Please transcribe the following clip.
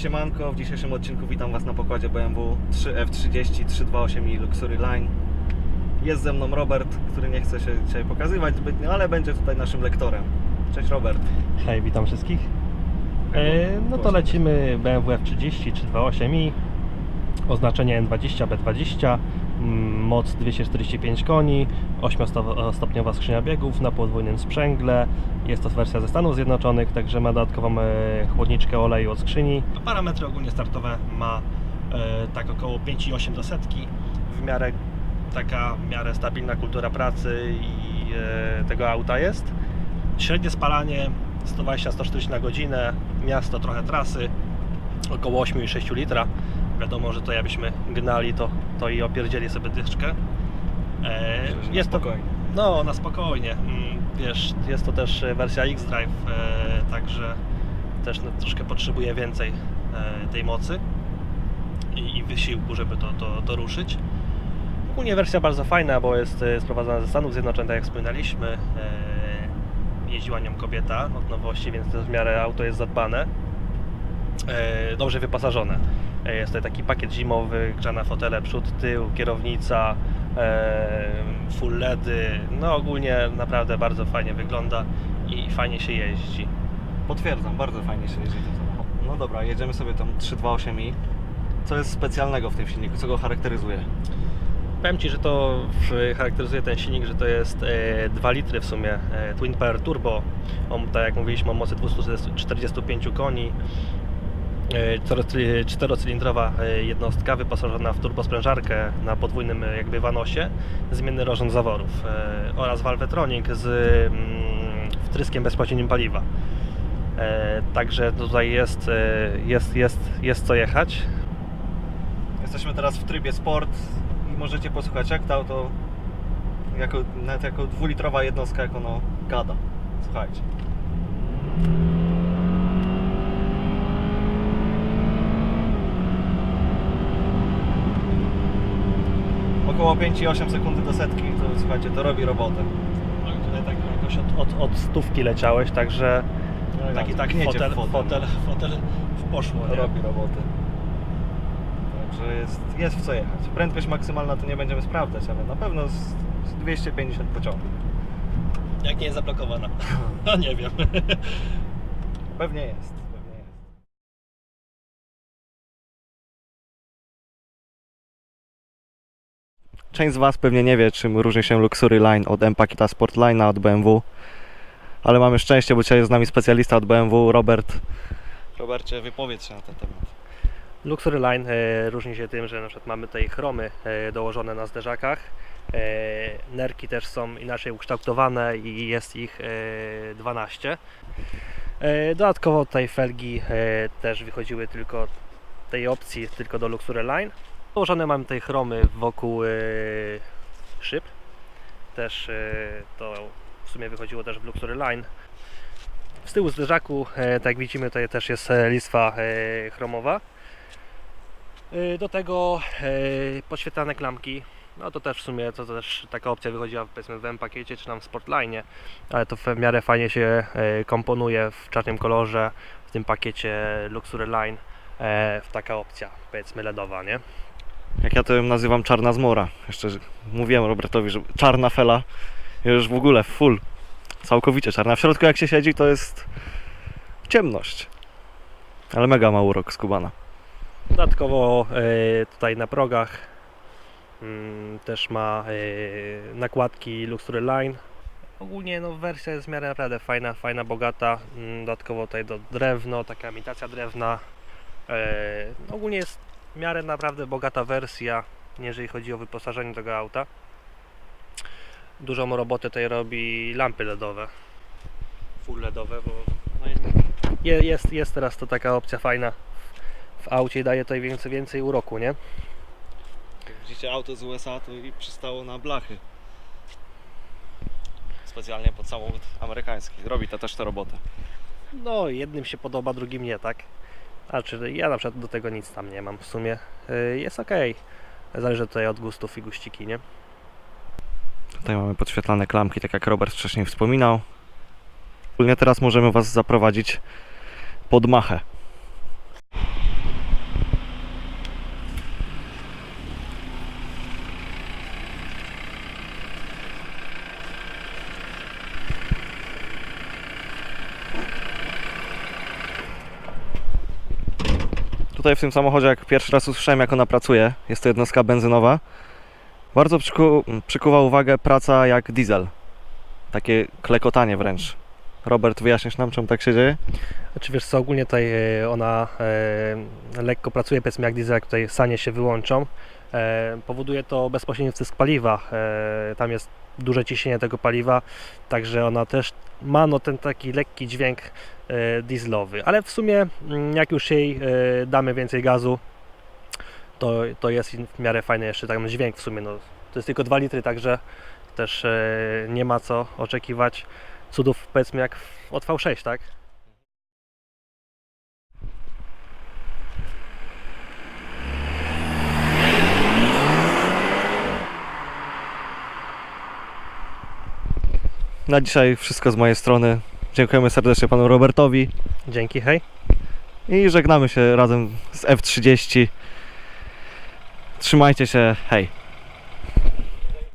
Cześć siemanko, w dzisiejszym odcinku witam Was na pokładzie BMW 3F30 328i Luxury Line. Jest ze mną Robert, który nie chce się dzisiaj pokazywać zbytnio, ale będzie tutaj naszym lektorem. Cześć Robert. Hej, witam wszystkich. E, no to lecimy BMW F30 328i, oznaczenie N20 B20, mm, moc 245 koni, 8-stopniowa skrzynia biegów na podwójnym sprzęgle. Jest to wersja ze Stanów Zjednoczonych, także ma dodatkową e, chłodniczkę oleju od skrzyni. Parametry ogólnie startowe ma e, tak około 5,8 do setki. W miarę taka w miarę stabilna kultura pracy i e, tego auta jest. Średnie spalanie 120-140 na godzinę, miasto trochę trasy, około 8,6 litra. Wiadomo, że to jakbyśmy gnali, to, to i opierdzieli sobie dyszkę. E, jest to, spokojnie. no, na spokojnie. Mm, Wiesz, jest to też e, wersja X-Drive, e, także też no, troszkę potrzebuje więcej e, tej mocy i, i wysiłku, żeby to, to, to ruszyć. Ogólnie wersja bardzo fajna, bo jest e, sprowadzana ze Stanów Zjednoczonych, tak jak wspominaliśmy. E, Jeździła nią kobieta od nowości, więc też w miarę auto jest zadbane. E, Dobrze wyposażone. E, Jest tutaj taki pakiet zimowy, grzane fotele, przód, tył, kierownica, e, full LEDy. No ogólnie naprawdę bardzo fajnie wygląda i fajnie się jeździ. Potwierdzam, bardzo fajnie się jeździ tym samochodem. No dobra, jedziemy sobie tą 328i. Co jest specjalnego w tym silniku? Co go charakteryzuje? Powiem Ci, że to charakteryzuje ten silnik, że to jest e, 2 litry w sumie Twin Power Turbo. On, tak jak mówiliśmy, o mocy 245 koni. E, cztero- Czterocylindrowa e, jednostka wyposażona w turbosprężarkę na podwójnym e, jakby wanosie, zmienny rozrząd zaworów oraz Valvetronic z mm, wtryskiem bezpośrednim paliwa. Także tutaj jest, jest, jest, jest co jechać. Jesteśmy teraz w trybie sport i możecie posłuchać jak to auto jako, nawet jako dwulitrowa jednostka, jak ono gada. Słuchajcie. Około 5,8 sekundy do setki, to słuchajcie, to robi robotę. No i tutaj tak jakoś od, od, od stówki leciałeś, także taki tak Gniecie fotel, w fotel. fotel, fotel w poszło. To Nie? robi robotę. Także jest, jest w co jechać. Prędkość maksymalna to nie będziemy sprawdzać, ale na pewno z, z 250 pociągów. Jak nie jest zablokowana? No nie wiem. Pewnie jest. Część z Was pewnie nie wie, czym różni się Luxury Line od M-Pakita Sportline'a od BMW. Ale mamy szczęście, bo dzisiaj jest z nami specjalista od BMW, Robert. Robercie, wypowiedz się na ten temat. Luxury Line e, różni się tym, że na przykład mamy tutaj chromy e, dołożone na zderzakach. E, nerki też są inaczej ukształtowane i jest ich e, 12. E, dodatkowo tutaj felgi e, też wychodziły tylko tej opcji, tylko do Luxury Line. Dołożone mamy tutaj chromy wokół e, szyb. Też e, to w sumie wychodziło też w Luxury Line. Z tyłu zderzaku, e, tak widzimy, tutaj też jest listwa e, chromowa. E, Do tego e, podświetlane klamki. No to też w sumie to też taka opcja wychodziła powiedzmy w M-pakiecie czy tam w Sportline, ale to w miarę fajnie się komponuje w czarnym kolorze w tym pakiecie Luxury Line w taka opcja powiedzmy LEDowa, nie? Jak ja to ją nazywam czarna zmora. Jeszcze mówiłem Robertowi, że czarna fela już w ogóle full. Całkowicie czarna. W środku jak się siedzi to jest ciemność. Ale mega ma urok skubana. Dodatkowo e, tutaj na progach mm, też ma e, nakładki Luxury Line. Ogólnie no, wersja jest w miarę naprawdę fajna, fajna, bogata. Mm, Dodatkowo tutaj do drewno, taka imitacja drewna. E, ogólnie jest w miarę naprawdę bogata wersja, jeżeli chodzi o wyposażenie tego auta. Dużą robotę tutaj robi lampy LEDowe. Full LEDowe, bo no, je- jest, jest teraz to taka opcja fajna w aucie i daje tutaj więcej, więcej uroku, nie? Jak widzicie auto z USA to i przystało na blachy. Specjalnie pod samochód amerykański. Robi to też tę robotę. No, jednym się podoba, drugim nie, tak? Znaczy, ja na przykład do tego nic tam nie mam w sumie. Yy, Jest ok. Zależy tutaj od gustów i guściki, nie? Tutaj mamy podświetlane klamki, tak jak Robert wcześniej wspominał. Ogólnie teraz możemy Was zaprowadzić pod machę. Tutaj w tym samochodzie, jak pierwszy raz usłyszałem, jak ona pracuje, jest to jednostka benzynowa, bardzo przyku, przykuwa uwagę praca jak diesel. Takie klekotanie wręcz. Robert, wyjaśnisz nam, czemu tak się dzieje? Znaczy wiesz co, ogólnie tutaj e, ona e, lekko pracuje, powiedzmy jak diesel, jak tutaj sanie się wyłączą. E, powoduje to bezpośredni wstysk paliwa. E, tam jest duże ciśnienie tego paliwa, także ona też ma no, ten taki lekki dźwięk e, dieselowy. Ale w sumie mm, jak już jej e, damy więcej gazu, to, to jest w miarę fajny jeszcze tam dźwięk w sumie. No, to jest tylko 2 litry, także też e, nie ma co oczekiwać cudów powiedzmy jak od V6, tak? Na dzisiaj wszystko z mojej strony. Dziękujemy serdecznie panu Robertowi Dzięki, hej. i żegnamy się razem z F30. Trzymajcie się, hej.